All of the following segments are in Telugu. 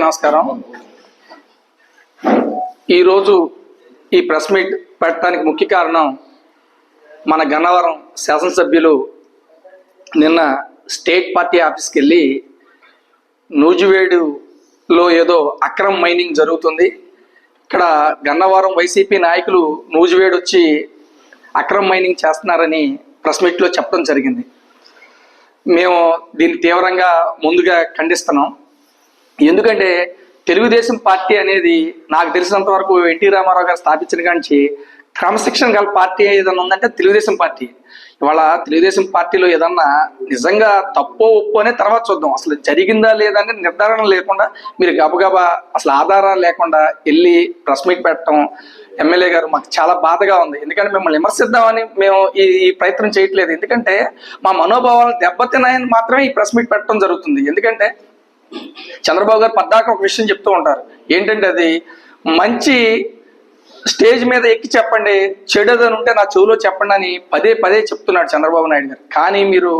నమస్కారం. ఈరోజు ఈ ప్రెస్ మీట్ పెట్టడానికి ముఖ్య కారణం మన గన్నవరం శాసనసభ్యులు నిన్న స్టేట్ పార్టీ ఆఫీస్కి వెళ్ళి నూజివేడులో ఏదో అక్రమ్ మైనింగ్ జరుగుతుంది. ఇక్కడ గన్నవరం వైసీపీ నాయకులు నూజివేడు వచ్చి అక్రమ్ మైనింగ్ చేస్తున్నారని ప్రెస్ మీట్లో చెప్పడం జరిగింది. మేము దీన్ని తీవ్రంగా ముందుగా ఖండిస్తున్నాం. ఎందుకంటే తెలుగుదేశం పార్టీ అనేది నాకు తెలిసినంత వరకు ఎన్టీ రామారావు గారు స్థాపించిన కాంచి క్రమశిక్షణ గల పార్టీ ఏదైనా ఉందంటే తెలుగుదేశం పార్టీ. ఇవాళ తెలుగుదేశం పార్టీలో ఏదన్నా నిజంగా తప్పో ఒప్పు అనే తర్వాత చూద్దాం. అసలు జరిగిందా లేదా అని నిర్ధారణ లేకుండా మీరు గబగబా అసలు ఆధారాలు లేకుండా వెళ్ళి ప్రెస్ మీట్ పెట్టడం ఎమ్మెల్యే గారు మాకు చాలా బాధగా ఉంది. ఎందుకంటే మిమ్మల్ని విమర్శిద్దామని మేము ఈ ఈ ప్రయత్నం చేయట్లేదు. ఎందుకంటే మా మనోభావాలు దెబ్బతిన్నాయని మాత్రమే ఈ ప్రెస్ మీట్ పెట్టడం జరుగుతుంది. ఎందుకంటే చంద్రబాబు గారు పద్దాక ఒక విషయం చెప్తూ ఉంటారు. ఏంటంటే అది మంచి స్టేజ్ మీద ఎక్కి చెప్పండి చెడుదని ఉంటే నా చెవులో చెప్పండి అని పదే పదే చెప్తున్నాడు చంద్రబాబు నాయుడు గారు. కానీ మీరు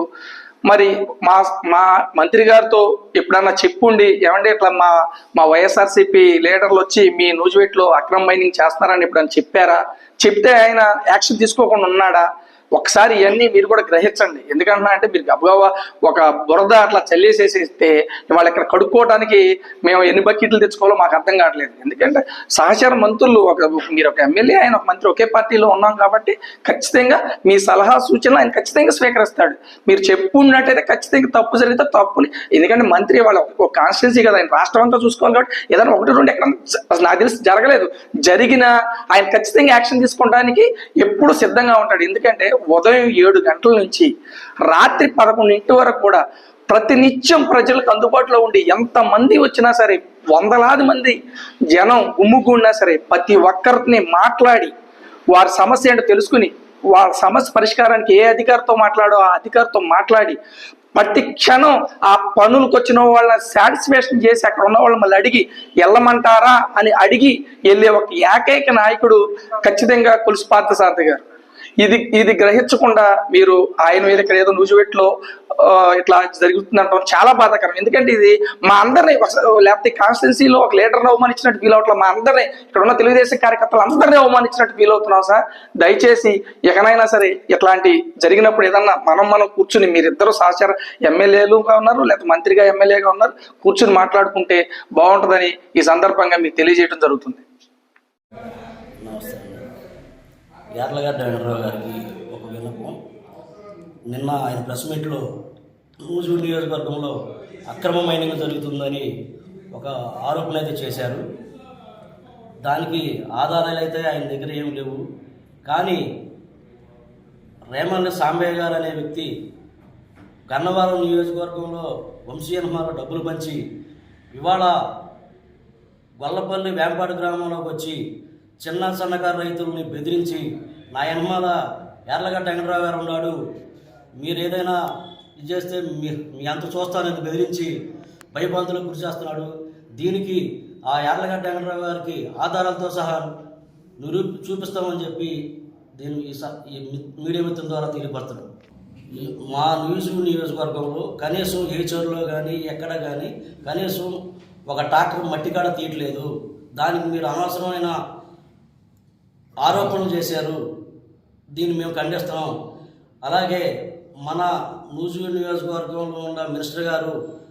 మరి మా మా మంత్రి గారితో ఎప్పుడన్నా చెప్పుండి ఏమంటే ఇట్లా మా మా వైఎస్ఆర్సీపీ లీడర్లు వచ్చి మీ నూజివేట్లో అక్రమ్ మైనింగ్ చేస్తున్నారని ఎప్పుడన్నా చెప్పారా? చెప్తే ఆయన యాక్షన్ తీసుకోకుండా ఉన్నాడా? ఒకసారి ఇవన్నీ మీరు కూడా గ్రహించండి. ఎందుకంటున్నా అంటే మీరు గబగబా ఒక బురద అట్లా చల్లేసేసేస్తే వాళ్ళు ఇక్కడ కడుక్కోవడానికి మేము ఎన్ని బకెట్లు తెచ్చుకోవాలో మాకు అర్థం కావట్లేదు. ఎందుకంటే సహచర మంత్రులు ఒక మీరు ఒక ఎమ్మెల్యే ఆయన ఒక మంత్రి ఒకే పార్టీలో ఉన్నాం కాబట్టి ఖచ్చితంగా మీ సలహా సూచనలు ఆయన ఖచ్చితంగా స్వీకరిస్తాడు. మీరు చెప్పున్నట్టయితే ఖచ్చితంగా తప్పు జరిగితే తప్పుని. ఎందుకంటే మంత్రి వాళ్ళ ఒక కాన్స్టిట్యున్సీ కదా ఆయన రాష్ట్రం అంతా చూసుకోవాలి కాబట్టి ఏదైనా ఒకటి రెండు ఎక్కడ నాకు తెలిసి జరగలేదు. జరిగిన ఆయన ఖచ్చితంగా యాక్షన్ తీసుకోవడానికి ఎప్పుడు సిద్ధంగా ఉంటాడు. ఎందుకంటే ఉదయం ఏడు గంటల నుంచి రాత్రి పదకొండింటి వరకు కూడా ప్రతినిత్యం ప్రజలకు అందుబాటులో ఉండి ఎంత మంది వచ్చినా సరే వందలాది మంది జనం గుమ్ముగున్నా సరే ప్రతి ఒక్కరిని మాట్లాడి వారి సమస్య ఏంటో తెలుసుకుని వాళ్ళ సమస్య పరిష్కారానికి ఏ అధికారితో మాట్లాడో ఆ అధికారితో మాట్లాడి ప్రతి క్షణం ఆ పనులకు వచ్చిన వాళ్ళని సాటిస్ఫాక్షన్ చేసి అక్కడ ఉన్న వాళ్ళు మళ్ళీ అడిగి వెళ్ళమంటారా? అని అడిగి వెళ్ళే ఒక ఏకైక నాయకుడు ఖచ్చితంగా కొలుసు పార్థసారథి గారు. ఇది ఇది గ్రహించకుండా మీరు ఆయన మీద ఇక్కడ ఏదో నూజివెట్లో ఇట్లా జరుగుతుందంటాం చాలా బాధాకరం. ఎందుకంటే ఇది మా అందరినీ లేకపోతే కాన్స్టిట్యున్సీలో ఒక లీడర్ని అవమానించినట్టు ఫీల్ అవట్లా మా అందరినీ ఇక్కడ ఉన్న తెలుగుదేశం కార్యకర్తలు అందరినీ అవమానించినట్టు ఫీల్ అవుతున్నాం సార్. దయచేసి ఎక్కడైనా సరే ఇట్లాంటి జరిగినప్పుడు ఏదన్నా మనం మనం కూర్చుని మీరిద్దరు సహచార ఎమ్మెల్యేలుగా ఉన్నారు లేకపోతే మంత్రిగా ఎమ్మెల్యేగా ఉన్నారు కూర్చుని మాట్లాడుకుంటే బాగుంటుందని ఈ సందర్భంగా మీకు తెలియజేయడం జరుగుతుంది. యార్లగడ్డ వెంకటరావు గారికి ఒక విన్నపం. నిన్న ఆయన ప్రెస్ మీట్లో నూజు నియోజకవర్గంలో అక్రమ మైనింగ్ జరుగుతుందని ఒక ఆరోపణ అయితే చేశారు. దానికి ఆధారాలు అయితే ఆయన దగ్గర ఏం లేవు. కానీ రేమల్లి సాంబయ్య గారు అనే వ్యక్తి గన్నవరం నియోజకవర్గంలో వంశీయన్మాలో డబ్బులు పంచి ఇవాళ గొల్లపల్లి వేంపాడు గ్రామంలోకి వచ్చి చిన్న సన్నకారు రైతుల్ని బెదిరించి నా యనమాల ఎర్లగడ్డ వెంకటరావు గారు ఉన్నాడు. మీరు ఏదైనా ఇది చేస్తే మీ ఎంత అంత చూస్తానని బెదిరించి భయభ్రాంతులకు గురి చేస్తున్నాడు. దీనికి ఆ ఎర్లగడ్డ వెంకటరావు గారికి ఆధారాలతో సహా నిరూ చూపిస్తామని చెప్పి దీన్ని ఈ స- ఈ మీడియా మిత్రుల ద్వారా తెలియపరచడం మా న్యూస్ నియోజకవర్గంలో కనీసం ఏ చోరులో కానీ ఎక్కడ కానీ కనీసం ఒక ట్రాక్టర్ మట్టి కాడ తీయట్లేదు. దానికి మీరు అనవసరమైన ఆరోపణలు చేశారు. దీన్ని మేము ఖండిస్తున్నాం. అలాగే మన నూజు నియోజకవర్గంలో ఉన్న మినిస్టర్ గారు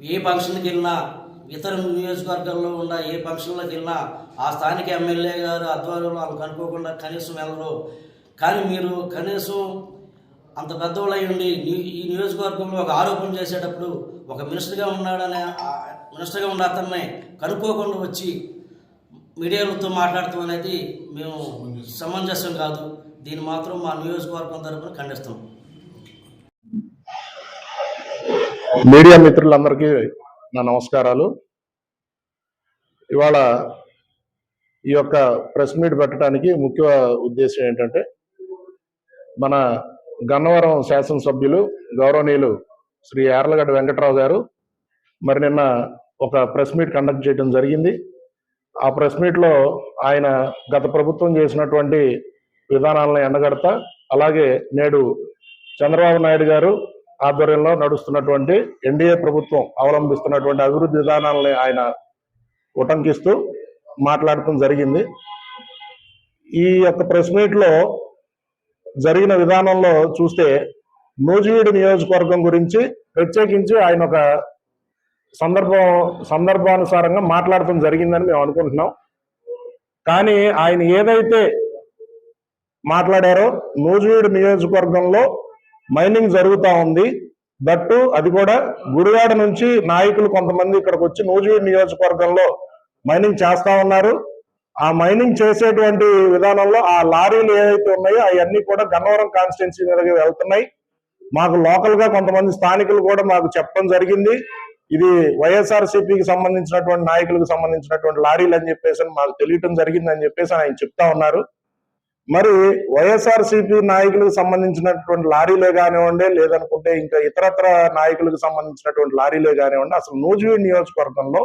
ఏ ఫంక్షన్కి వెళ్ళినా ఇతర నియోజకవర్గాల్లో ఉన్న ఏ ఫంక్షన్లోకి వెళ్ళినా ఆ స్థానిక ఎమ్మెల్యే గారు ఆధ్వర్యంలో వాళ్ళకి అనుకోకుండా కనీసం వెళ్ళరు. కానీ మీరు కనీసం అంత పెద్దవాళ్ళు ఉండి ఈ నియోజకవర్గంలో ఒక ఆరోపణ చేసేటప్పుడు ఒక మినిస్టర్గా ఉన్నాడనే మినిస్టర్గా ఉన్న అతన్ని కనుక్కోకుండా వచ్చి మీడియాలతో మాట్లాడటం అనేది మేము సమంజసం. కాదు. దీన్ని మాత్రం మా నియోజకవర్గం తరపున ఖండిస్తాం మీడియా మిత్రులందరికీ నా నమస్కారాలు. ఇవాళ ఈ యొక్క ప్రెస్ మీట్ పెట్టడానికి ముఖ్య ఉద్దేశం ఏంటంటే మన గన్నవరం శాసనసభ్యులు గౌరవనీయులు శ్రీ యార్లగడ్డ వెంకట్రావు గారు మరి నిన్న ఒక ప్రెస్ మీట్ కండక్ట్ చేయడం జరిగింది. ఆ ప్రెస్ మీట్లో ఆయన గత ప్రభుత్వం చేసినటువంటి విధానాలను ఎండగడతా అలాగే నేడు చంద్రబాబు నాయుడు గారు ఆధ్వర్యంలో నడుస్తున్నటువంటి ఎన్డీఏ ప్రభుత్వం అవలంబిస్తున్నటువంటి అభివృద్ధి విధానాలని ఆయన ఉటంకిస్తూ మాట్లాడటం జరిగింది. ఈ యొక్క ప్రెస్ మీట్లో జరిగిన విధానంలో చూస్తే నూజివీడు నియోజకవర్గం గురించి ప్రత్యేకించి ఆయన ఒక సందర్భం సందర్భానుసారంగా మాట్లాడటం జరిగిందని మేము అనుకుంటున్నాం. కానీ ఆయన ఏదైతే మాట్లాడారో నూజివీడు నియోజకవర్గంలో మైనింగ్ జరుగుతూ ఉంది. దట్టు అది కూడా గుడివాడ నుంచి నాయకులు కొంతమంది ఇక్కడికి వచ్చి నూజివీడు నియోజకవర్గంలో మైనింగ్ చేస్తా ఉన్నారు. ఆ మైనింగ్ చేసేటువంటి విధానంలో ఆ లారీలు ఏవైతే ఉన్నాయో అవన్నీ కూడా గన్నవరం కాన్స్టిట్యున్సీ మీదకి వెళ్తున్నాయి. మాకు లోకల్గా కొంతమంది స్థానికులు కూడా మాకు చెప్పడం జరిగింది. ఇది వైఎస్ఆర్ సిపికి సంబంధించినటువంటి నాయకులకు సంబంధించినటువంటి లారీలు అని చెప్పేసి మాకు తెలియటం జరిగింది అని చెప్పేసి ఆయన చెప్తా ఉన్నారు. మరి వైఎస్ఆర్ సిపి నాయకులకు సంబంధించినటువంటి లారీలే కానివ్వండి లేదనుకుంటే ఇంకా ఇతరత్ర నాయకులకు సంబంధించినటువంటి లారీలే కానివ్వండి అసలు నూజివీ నియోజకవర్గంలో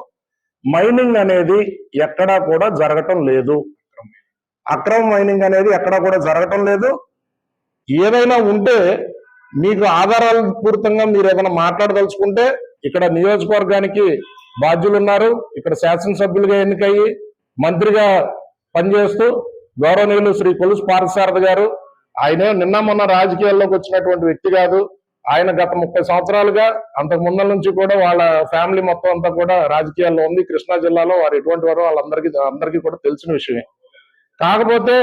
మైనింగ్ అనేది ఎక్కడా కూడా జరగటం లేదు. అక్రమ మైనింగ్ అనేది ఎక్కడా కూడా జరగటం లేదు. ఏదైనా ఉంటే మీకు ఆధారాల పూరితంగా మీరు ఏదైనా మాట్లాడదలుచుకుంటే ఇక్కడ నియోజకవర్గానికి బాధ్యులు ఉన్నారు ఇక్కడ శాసనసభ్యులుగా ఎన్నికయ్యి మంత్రిగా పనిచేస్తూ గౌరవనీయులు శ్రీ కొలుసు పార్థసారథి గారు. ఆయనే నిన్న మొన్న రాజకీయాల్లోకి వచ్చినటువంటి వ్యక్తి కాదు. ఆయన గత ముప్పై సంవత్సరాలుగా అంతకు ముందల నుంచి కూడా వాళ్ళ ఫ్యామిలీ మొత్తం అంతా కూడా రాజకీయాల్లో ఉంది. కృష్ణా జిల్లాలో వారు ఎటువంటి వారు వాళ్ళందరికీ అందరికీ కూడా తెలిసిన విషయమే. కాకపోతే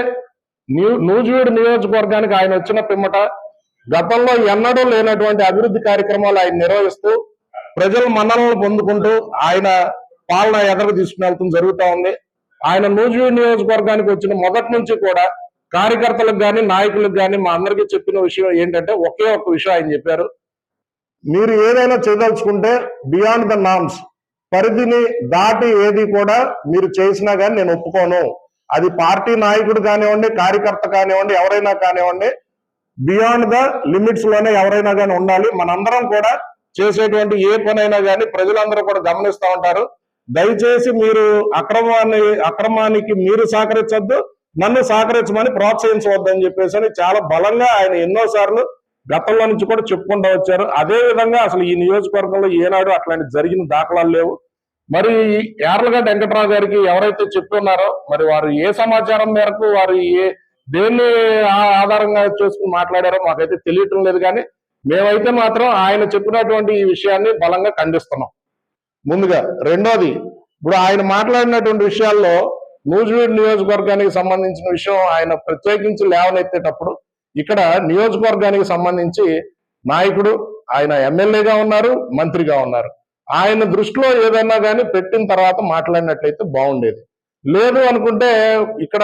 నూజివీడు నియోజకవర్గానికి ఆయన వచ్చిన పిమ్మట గతంలో ఎన్నడూ లేనటువంటి అభివృద్ధి కార్యక్రమాలు ఆయన నిర్వహిస్తూ ప్రజల మన్ననలు పొందుకుంటూ ఆయన పాలన ఎదరకు తీసుకుని వెళ్తాం జరుగుతూ ఉంది. ఆయన నూజివీడు నియోజకవర్గానికి వచ్చిన మొదటి నుంచి కూడా కార్యకర్తలకు కానీ నాయకులకు కానీ మా అందరికీ చెప్పిన విషయం ఏంటంటే ఒకే ఒక్క విషయం ఆయన చెప్పారు. మీరు ఏదైనా చేయదలుచుకుంటే బియాండ్ ద నామ్స్ పరిధిని దాటి ఏది కూడా మీరు చేసినా కానీ నేను ఒప్పుకోను. అది పార్టీ నాయకుడు కానివ్వండి కార్యకర్త కానివ్వండి ఎవరైనా కానివ్వండి బియాండ్ ద లిమిట్స్లోనే ఎవరైనా కానీ ఉండాలి. మనందరం కూడా చేసేటువంటి ఏ పనైనా కానీ ప్రజలందరూ కూడా గమనిస్తూ ఉంటారు. దయచేసి మీరు అక్రమాన్ని అక్రమానికి మీరు సహకరించొద్దు నన్ను సహకరించమని ప్రోత్సహించవద్దని చెప్పేసి అని చాలా బలంగా ఆయన ఎన్నోసార్లు గతంలో నుంచి కూడా చెప్పుకుంటూ వచ్చారు. అదే విధంగా అసలు ఈ నియోజకవర్గంలో ఏనాడు అట్లాంటి జరిగిన దాఖలాలు లేవు. మరి యార్లగడ్డ వెంకట్రావు గారికి ఎవరైతే చెప్తున్నారో మరి వారు ఏ సమాచారం మేరకు వారు ఏ దేన్ని ఆ- ఆధారంగా చేసుకుని మాట్లాడారో మాకైతే తెలియటం లేదు కానీ మేమైతే మాత్రం ఆయన చెప్పినటువంటి ఈ విషయాన్ని బలంగా ఖండిస్తున్నాం. ముందుగా రెండోది ఇప్పుడు ఆయన మాట్లాడినటువంటి విషయాల్లో నూజివీడు నియోజకవర్గానికి సంబంధించిన విషయం ఆయన ప్రత్యేకించి లేవనెత్తేటప్పుడు ఇక్కడ నియోజకవర్గానికి సంబంధించి నాయకుడు ఆయన ఎమ్మెల్యేగా ఉన్నారు మంత్రిగా ఉన్నారు. ఆయన దృష్టిలో ఏదైనా కానీ పెట్టిన తర్వాత మాట్లాడినట్లయితే బాగుండేది. లేదు అనుకుంటే ఇక్కడ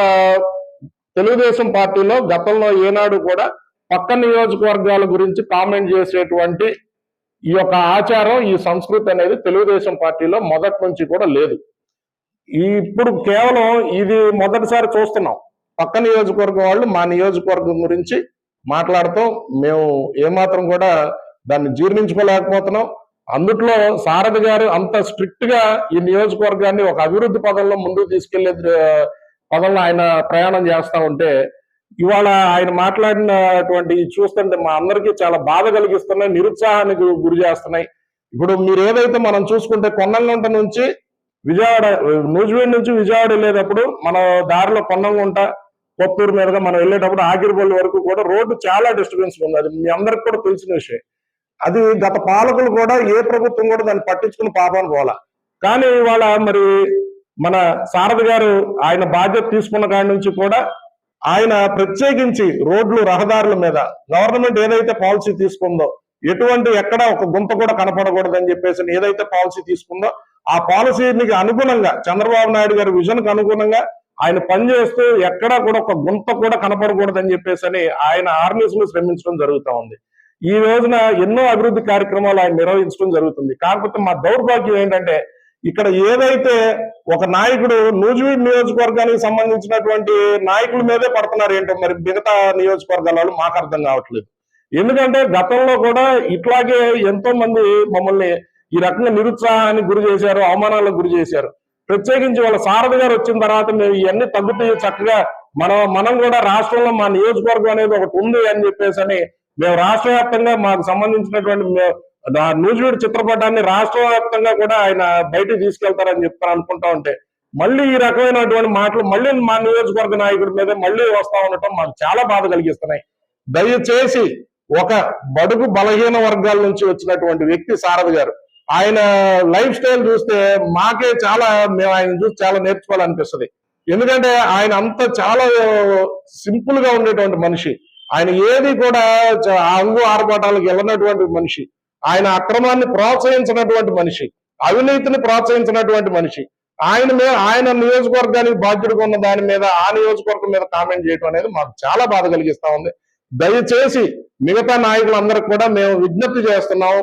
తెలుగుదేశం పార్టీలో గతంలో ఏనాడు కూడా పక్క నియోజకవర్గాల గురించి కామెంట్ చేసేటువంటి ఈ యొక్క ఆచారం ఈ సంస్కృతి అనేది తెలుగుదేశం పార్టీలో మొదటి నుంచి కూడా లేదు. ఇప్పుడు కేవలం ఇది మొదటిసారి చూస్తున్నాం. పక్క నియోజకవర్గం వాళ్ళు మా నియోజకవర్గం గురించి మాట్లాడుతూ మేము ఏమాత్రం కూడా దాన్ని జీర్ణించుకోలేకపోతున్నాం. అందుట్లో సారథి గారు అంత స్ట్రిక్ట్గా ఈ నియోజకవర్గాన్ని ఒక అభివృద్ధి పదంలో ముందుకు తీసుకెళ్ళే పదంలో ఆయన ప్రయాణం చేస్తా ఉంటే ఇవాళ ఆయన మాట్లాడినటువంటి చూస్తుంటే మా అందరికీ చాలా బాధ కలిగిస్తున్నాయి నిరుత్సాహానికి గురి చేస్తున్నాయి. ఇప్పుడు మీరు ఏదైతే మనం చూసుకుంటే కొన్నంగుంట నుంచి విజయవాడ నూజివేడ్ నుంచి విజయవాడ వెళ్ళేటప్పుడు మన దారిలో కొన్నంగుంట కొత్తూరు మీదుగా మనం వెళ్ళేటప్పుడు ఆగిరిపల్లి వరకు కూడా రోడ్డు చాలా డిస్టర్బెన్స్ ఉంది. అది మీ అందరికి కూడా తెలిసిన విషయం. అది గత పాలకులు కూడా ఏ ప్రభుత్వం కూడా దాన్ని పట్టించుకుని పాపాను పోలా కానీ ఇవాళ మరి మన సారథి గారు ఆయన బాధ్యత తీసుకున్న కాడి నుంచి కూడా ఆయన ప్రత్యేకించి రోడ్లు రహదారుల మీద గవర్నమెంట్ ఏదైతే పాలసీ తీసుకుందో ఎటువంటి ఎక్కడ ఒక గుంత కూడా కనపడకూడదని చెప్పేసి ఏదైతే పాలసీ తీసుకుందో ఆ పాలసీకి అనుగుణంగా చంద్రబాబు నాయుడు గారి విజన్కు అనుగుణంగా ఆయన పనిచేస్తూ ఎక్కడా కూడా ఒక గుంత కూడా కనపడకూడదని చెప్పేసి అని ఆయన ఆర్మీస్ను శ్రమించడం జరుగుతూ ఉంది. ఈ రోజున ఎన్నో అభివృద్ధి కార్యక్రమాలు ఆయన నిర్వహించడం జరుగుతుంది. కాకపోతే మా దౌర్భాగ్యం ఏంటంటే ఇక్కడ ఏదైతే ఒక నాయకుడు నూజివీడ్ నియోజకవర్గానికి సంబంధించినటువంటి నాయకుల మీదే పడుతున్నారు ఏంటో మరి మిగతా నియోజకవర్గాల వాళ్ళు మాకు అర్థం కావట్లేదు. ఎందుకంటే గతంలో కూడా ఇట్లాగే ఎంతో మంది మమ్మల్ని ఈ రకంగా నిరుత్సాహానికి గురి చేశారు అవమానాలకు గురి చేశారు. ప్రత్యేకించి వాళ్ళ సారథి గారు వచ్చిన తర్వాత మేము ఇవన్నీ తగ్గుతాయి చక్కగా మనం మనం కూడా రాష్ట్రంలో మా నియోజకవర్గం అనేది ఒకటి ఉంది అని చెప్పేసి అని మేము రాష్ట్ర వ్యాప్తంగా మాకు సంబంధించినటువంటి నూజివీడు చిత్రపటాన్ని రాష్ట్ర వ్యాప్తంగా కూడా ఆయన బయటకు తీసుకెళ్తారని చెప్తారు అనుకుంటా ఉంటే మళ్ళీ ఈ రకమైనటువంటి మాటలు మళ్ళీ మా నియోజకవర్గ నాయకుడి మీద మళ్ళీ వస్తా ఉండటం మాకు చాలా బాధ కలిగిస్తున్నాయి. దయచేసి ఒక బడుగు బలహీన వర్గాల నుంచి వచ్చినటువంటి వ్యక్తి సారథి గారు ఆయన లైఫ్ స్టైల్ చూస్తే మాకే చాలా మేము ఆయన చూసి చాలా నేర్చుకోవాలనిపిస్తుంది. ఎందుకంటే ఆయన అంత చాలా సింపుల్గా ఉండేటువంటి మనిషి. ఆయన ఏది కూడా ఆ అంగు ఆర్భాటాలకు వెళ్ళినటువంటి మనిషి. ఆయన అక్రమాన్ని ప్రోత్సహించినటువంటి మనిషి అవినీతిని ప్రోత్సహించినటువంటి మనిషి. ఆయన మీద ఆయన నియోజకవర్గానికి బాధ్యుడిగా ఉన్న దాని మీద ఆ నియోజకవర్గం మీద కామెంట్ చేయడం అనేది మాకు చాలా బాధ కలిగిస్తా ఉంది. దయచేసి మిగతా నాయకులందరికి కూడా మేము విజ్ఞప్తి చేస్తున్నాం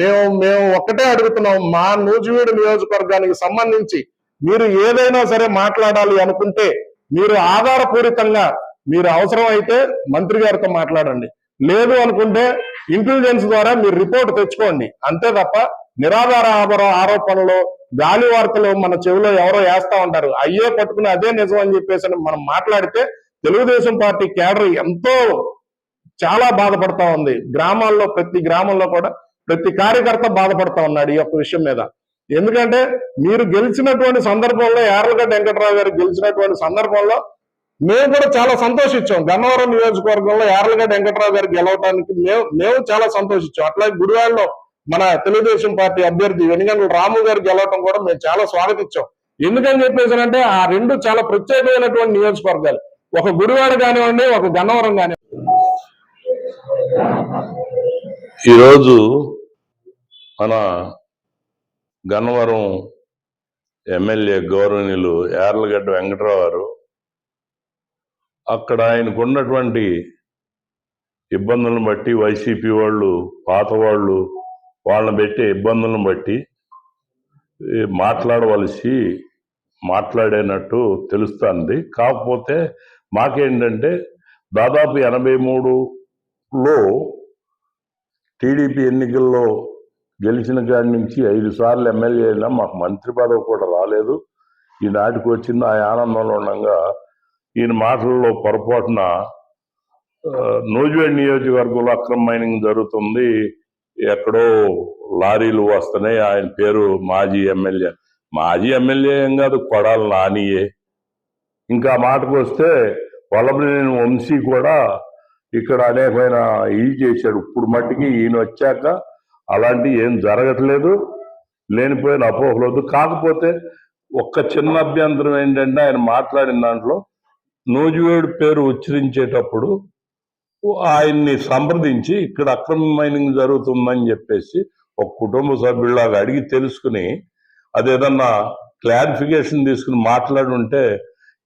మేము మేము ఒక్కటే అడుగుతున్నాం మా నూజివీడు నియోజకవర్గానికి సంబంధించి మీరు ఏదైనా సరే మాట్లాడాలి అనుకుంటే మీరు ఆధారపూరితంగా మీరు అవసరం అయితే మంత్రి గారితో మాట్లాడండి. లేదు అనుకుంటే ఇంటెలిజెన్స్ ద్వారా మీరు రిపోర్ట్ తెచ్చుకోండి. అంతే తప్ప నిరాధార ఆరోపణలు గాలి వార్తలు మన చెవిలో ఎవరో వేస్తా ఉంటారు. అయ్యే పట్టుకుని అదే నిజం అని చెప్పేసి అని మనం మాట్లాడితే తెలుగుదేశం పార్టీ కేడర్ ఎంతో చాలా బాధపడతా ఉంది. గ్రామాల్లో ప్రతి గ్రామంలో కూడా ప్రతి కార్యకర్త బాధపడతా ఉన్నాడు ఈ యొక్క విషయం మీద. ఎందుకంటే మీరు గెలిచినటువంటి సందర్భంలో యార్లగడ్డ వెంకటరావు గారు గెలిచినటువంటి సందర్భంలో మేము కూడా చాలా సంతోషించాం. గన్నవరం నియోజకవర్గంలో యార్లగడ్డ వెంకటరావు గారు గెలవడానికి మేము మేము చాలా సంతోషించాం. అట్లాగే గుడివాడలో మన తెలుగుదేశం పార్టీ అభ్యర్థి వెనుగండ్ల రాము గారు గెలవటం కూడా మేము చాలా స్వాగతించాం. ఎందుకని చెప్పేసి అంటే ఆ రెండు చాలా ప్రత్యేకమైనటువంటి నియోజకవర్గాలు. ఒక గుడివాడ కానివ్వండి ఒక గన్నవరం కానివ్వండి. ఈరోజు మన గన్నవరం ఎమ్మెల్యే గౌరవనీయులు యార్లగడ్డ వెంకటరావు గారు అక్కడ ఆయనకు ఉన్నటువంటి ఇబ్బందులను బట్టి వైసీపీ వాళ్ళు పాత వాళ్ళు వాళ్ళని పెట్టే ఇబ్బందులను బట్టి మాట్లాడవలసి మాట్లాడేనట్టు తెలుస్తుంది. కాకపోతే మాకేంటంటే దాదాపు ఎనభై మూడులో టీడీపీ ఎన్నికల్లో గెలిచిన కాడి నుంచి ఐదు సార్లు ఎమ్మెల్యే అయినా మాకు మంత్రి పదవి కూడా రాలేదు. ఈనాటికి వచ్చింది ఆ ఆనందంలో ఉండగా ఈయన మాటల్లో పొరపాటున నూజివేడ్ నియోజకవర్గంలో అక్రమ మైనింగ్ జరుగుతుంది. ఎక్కడో లారీలు వస్తున్నాయి. ఆయన పేరు మాజీ ఎమ్మెల్యే. మాజీ ఎమ్మెల్యే ఏం కాదు కొడాలి నానియే. ఇంకా మాటకు వస్తే వల్లభనేని వంశీ కూడా ఇక్కడ అనేకమైన ఇది చేశాడు. ఇప్పుడు మట్టికి ఈయన వచ్చాక అలాంటి ఏం జరగట్లేదు. లేనిపోయిన అపోహలు కాకపోతే ఒక్క చిన్న అభ్యంతరం ఏంటంటే ఆయన మాట్లాడిన దాంట్లో నూజివేడు పేరు ఉచ్చరించేటప్పుడు ఆయన్ని సంప్రదించి ఇక్కడ అక్రమ మైనింగ్ జరుగుతుందని చెప్పేసి ఒక కుటుంబ సభ్యులాగా అడిగి తెలుసుకుని అదేదన్నా క్లారిఫికేషన్ తీసుకుని మాట్లాడుంటే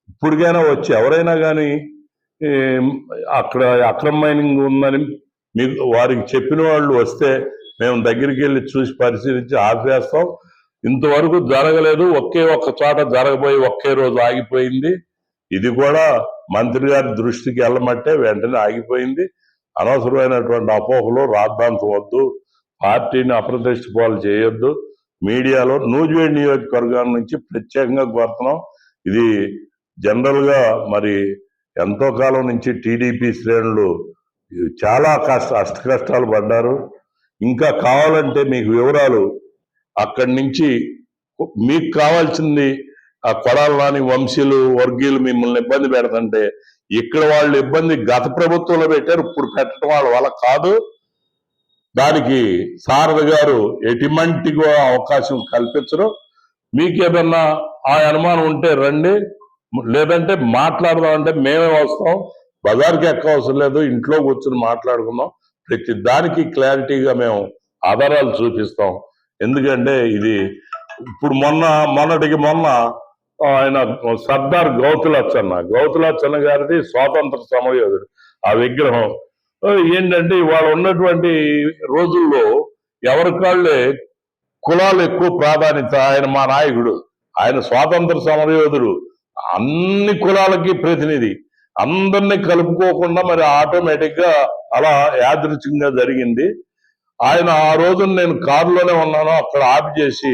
ఇప్పటికైనా వచ్చి ఎవరైనా కానీ అక్కడ అక్రమ మైనింగ్ ఉందని మీకు వారికి చెప్పిన వాళ్ళు వస్తే మేము దగ్గరికి వెళ్ళి చూసి పరిశీలించి ఆపేస్తాం. ఇంతవరకు జరగలేదు. ఒకే ఒక్క చోట జరగబోయి ఒకే రోజు ఆగిపోయింది. ఇది కూడా మంత్రి గారి దృష్టికి వెళ్ళమంటే వెంటనే ఆగిపోయింది. అనవసరమైనటువంటి అపోహలు రాద్ధాంతం వద్దు పార్టీని అప్రతిష్ట పాలు చేయొద్దు. మీడియాలో నూజివేడ్ నియోజకవర్గం నుంచి ప్రత్యేకంగా కోరుతున్నాం. ఇది జనరల్గా మరి ఎంతో కాలం నుంచి టీడీపీ శ్రేణులు చాలా కష్ట అష్ట కష్టాలు పడ్డారు. ఇంకా కావాలంటే మీకు వివరాలు అక్కడి నుంచి మీకు కావాల్సింది ఆ కొడాలని వంశీలు వర్గీయులు మిమ్మల్ని ఇబ్బంది పెడుతుంటే ఇక్కడ వాళ్ళు ఇబ్బంది గత ప్రభుత్వంలో పెట్టారు ఇప్పుడు పెట్టడం వాళ్ళ వల్ల కాదు. దానికి శారద గారు ఎటువంటి అవకాశం కల్పించరు. మీకేదన్నా ఆ అనుమానం ఉంటే రండి. లేదంటే మాట్లాడదాం అంటే మేమే వస్తాం. బజార్కి ఎక్క అవసరం లేదు ఇంట్లో కూర్చొని మాట్లాడుకుందాం. ప్రతి దానికి క్లారిటీగా మేము ఆధారాలు చూపిస్తాం. ఎందుకంటే ఇది ఇప్పుడు మొన్న మొన్నటికి మొన్న ఆయన సర్దార్ గౌతులచ్చన్న గౌతులచ్చన్న గారిది స్వాతంత్ర సమయోధుడు ఆ విగ్రహం. ఏంటంటే ఇవాళ ఉన్నటువంటి రోజుల్లో ఎవరి కాళ్ళే కులాలు ఎక్కువ ప్రాధాన్యత ఆయన మా నాయకుడు. ఆయన స్వాతంత్ర సమరయోధుడు. అన్ని కులాలకి ప్రతినిధి. అందరినీ కలుపుకోకుండా మరి ఆటోమేటిక్గా అలా యాదృచ్ఛికంగా జరిగింది. ఆయన ఆ రోజున నేను కారులోనే ఉన్నాను. అక్కడ ఆఫ్ చేసి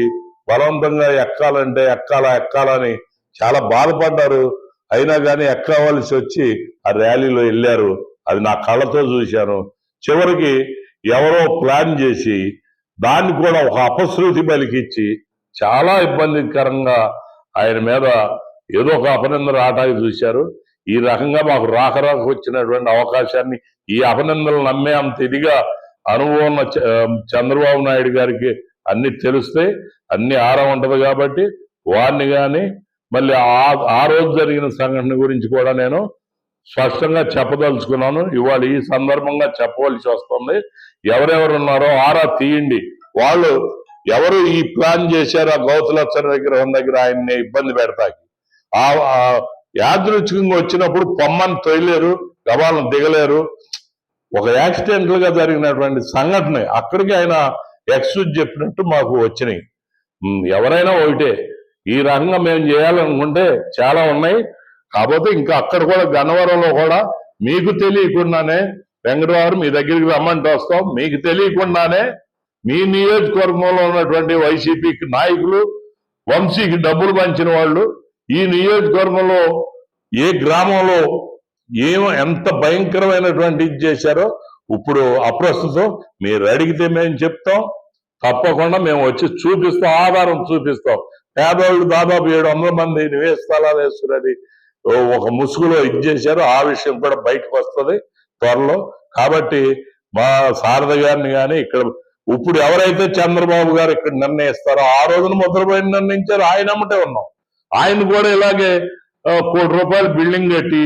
బలవంతంగా ఎక్కాలంటే ఎక్కాలా ఎక్కాలని చాలా బాధపడ్డారు. అయినా కానీ ఎక్కవలసి వచ్చి ఆ ర్యాలీలో వెళ్ళారు. అది నా కళ్ళతో చూశాను. చివరికి ఎవరో ప్లాన్ చేసి దాన్ని కూడా ఒక అపశృతి పలికిచ్చి చాలా ఇబ్బందికరంగా ఆయన మీద ఏదో ఒక అపనింద రాటాకి చూశారు. ఈ రకంగా మాకు రాక రాక వచ్చినటువంటి అవకాశాన్ని ఈ అపనిందలు నమ్మే అంత ఇదిగా అనుభవం ఉన్న చ- చంద్రబాబు నాయుడు గారికి అన్ని తెలుస్తాయి అన్ని ఆరా ఉంటది కాబట్టి వారిని కానీ మళ్ళీ ఆ ఆ రోజు జరిగిన సంఘటన గురించి కూడా నేను స్పష్టంగా చెప్పదలుచుకున్నాను. ఇవాళ ఈ సందర్భంగా చెప్పవలసి వస్తుంది. ఎవరెవరు ఉన్నారో ఆరా తీయండి. వాళ్ళు ఎవరు ఈ ప్లాన్ చేశారు ఆ గౌతులచ్చర విగ్రహం దగ్గర ఆయన్ని ఇబ్బంది పెడతాకి. ఆ యాదృచ్ఛికంగా వచ్చినప్పుడు పొమ్మని తొయలేరు గవాలను దిగలేరు. ఒక యాక్సిడెంటల్గా జరిగినటువంటి సంఘటన. అక్కడికి ఆయన ఎక్స్ చెప్పినట్టు మాకు వచ్చినాయి. ఎవరైనా ఒకటే ఈ రకంగా మేము చేయాలనుకుంటే చాలా ఉన్నాయి. కాకపోతే ఇంకా అక్కడ కూడా గన్నవరంలో కూడా మీకు తెలియకుండానే వెంకటవారు మీ దగ్గరికి రమ్మంటే వస్తాం. మీకు తెలియకుండానే మీ నియోజకవర్గంలో ఉన్నటువంటి వైసీపీ నాయకులు వంశీకి డబ్బులు పంచిన వాళ్ళు ఈ నియోజకవర్గంలో ఏ గ్రామంలో ఏం ఎంత భయంకరమైనటువంటి ఇది చేశారో ఇప్పుడు అప్రస్తుతం మీరు అడిగితే మేము చెప్తాం. తప్పకుండా మేము వచ్చి చూపిస్తాం ఆధారం చూపిస్తాం. పేదవాళ్ళు దాదాపు ఏడు వందల మంది నివేశ స్థలాలు వేస్తున్నది ఒక ముసుగులో ఇది చేశారు. ఆ విషయం కూడా బయటకు వస్తుంది త్వరలో. కాబట్టి మా శారద గారిని కానీ ఇక్కడ ఇప్పుడు ఎవరైతే చంద్రబాబు గారు ఇక్కడ నిర్ణయిస్తారో ఆ రోజున ముద్రపోయిన నిర్ణయించారు. ఆయన అమ్మటే ఉన్నాం. ఆయన కూడా ఇలాగే కోటి రూపాయలు బిల్డింగ్ కట్టి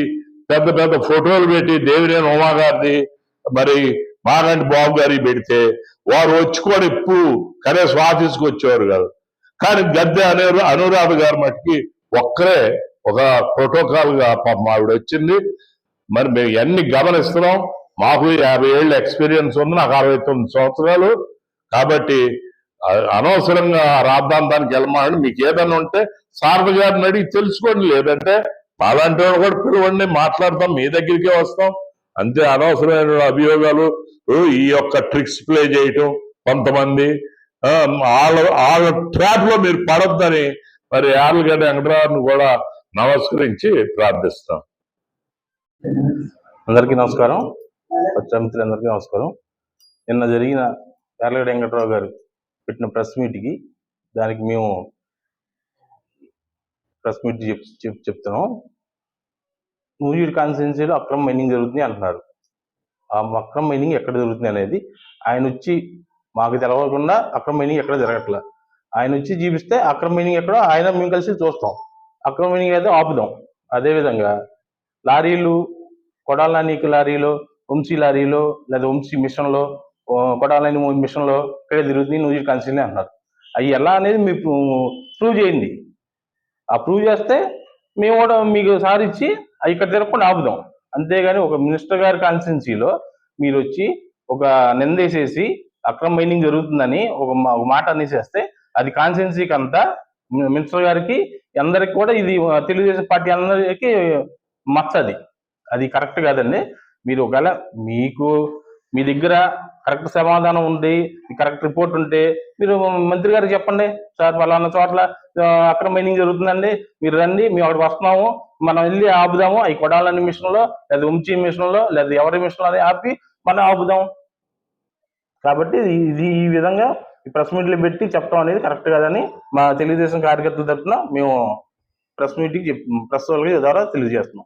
పెద్ద పెద్ద ఫోటోలు పెట్టి దేవినేని ఉమా గారిది మరి మాగంటి బాబు గారి పెడితే వారు వచ్చుకొని కూడా ఎప్పుడు కనీసం ఆఫీస్కి వచ్చేవారు కాదు. కానీ గద్దె అనే అనురాధ గారి మట్టుకి ఒక్కరే ఒక ప్రోటోకాల్గా పాపం ఆవిడ వచ్చింది. మరి మేము ఎన్ని గమనిస్తున్నాం. మాకు యాభై ఏళ్ళ ఎక్స్పీరియన్స్ ఉంది నాకు అరవై తొమ్మిది సంవత్సరాలు. కాబట్టి అనవసరంగా రాద్ధాంతానికి వెళ్ళమని మీకు ఏదైనా ఉంటే శారద గారిని అడిగి తెలుసుకోండి. లేదంటే అలాంటి వాళ్ళు కూడా పిలవండి మాట్లాడతాం మీ దగ్గరికే వస్తాం. అంతే అనవసరమైన అభియోగాలు. ఈ యొక్క ట్రిక్స్ ప్లే చేయటం కొంతమంది. వాళ్ళ వాళ్ళ ట్రాప్లో మీరు పడొద్దని మరి యార్లగడ్డ వెంకటరావును కూడా నమస్కరించి ప్రార్థిస్తాం. అందరికీ నమస్కారం. పత్రిమిత్రులందరికీ నమస్కారం. నిన్న జరిగిన యార్లగడ్డ వెంకటరావు గారు పెట్టిన ప్రెస్ మీట్కి దానికి మేము ప్రెస్ మీట్ చెప్ చెప్ చెప్తున్నాం. నూజివీడు కాన్స్టిట్యున్సీలో అక్రమ మైనింగ్ జరుగుతుంది అంటున్నారు. ఆ అక్రమ మైనింగ్ ఎక్కడ జరుగుతుంది అనేది ఆయన వచ్చి మాకు తెలవకుండా అక్రమ మైనింగ్ ఎక్కడ జరగట్లే. ఆయన వచ్చి చూపిస్తే అక్రమ మైనింగ్ ఎక్కడో ఆయన మేము కలిసి చూస్తాం. అక్రమ మైనింగ్ అయితే ఆపుదాం. అదేవిధంగా లారీలు కొడాల లారీలో వంశీ లారీలో లేదా వంశీ మిషన్లో కొడాలని మిషన్లో ఇక్కడే తిరుగుతుంది నూజివీడు కాన్స్టిట్యున్సీ అంటున్నారు. అవి ఎలా అనేది మీరు ప్రూవ్ చేయండి. ఆ ప్రూవ్ చేస్తే మేము కూడా మీకు సార్ ఇచ్చి ఇక్కడ తిరగకుండా ఆపుదాం. అంతేగాని ఒక మినిస్టర్ గారి కాన్స్టిట్యున్సీలో మీరు వచ్చి ఒక నిందేసేసి అక్రమ మైనింగ్ జరుగుతుందని ఒక మా- మాట అనేసేస్తే అది కాన్స్టిట్యున్సీకి అంతా మినిస్టర్ గారికి అందరికి కూడా ఇది తెలుగుదేశం పార్టీ అందరికి మచ్చది. అది కరెక్ట్ కాదండి. మీరు ఒకవేళ మీకు మీ దగ్గర కరెక్ట్ సమాధానం ఉంది కరెక్ట్ రిపోర్ట్ ఉంటే మీరు మంత్రి గారికి చెప్పండి. సార్ ఫలానా చోట్ల అక్కడ మైనింగ్ జరుగుతుందండి. మీరు రండి మేము అక్కడికి వస్తున్నాము. మనం వెళ్ళి ఆపుదాము. అవి కొడాలని మిషన్లో లేదా ఉంచి మిషన్లో లేదా ఎవరి మిషన్లో అది ఆపి మనం ఆపుదాం. కాబట్టి ఇది ఈ విధంగా ఈ ప్రెస్ మీట్లు పెట్టి చెప్పడం అనేది కరెక్ట్ కాదని మా తెలుగుదేశం కార్యకర్తల తరఫున మేము ప్రెస్ మీట్కి ప్రెస్ వాళ్ళకి ద్వారా తెలియజేస్తున్నాం.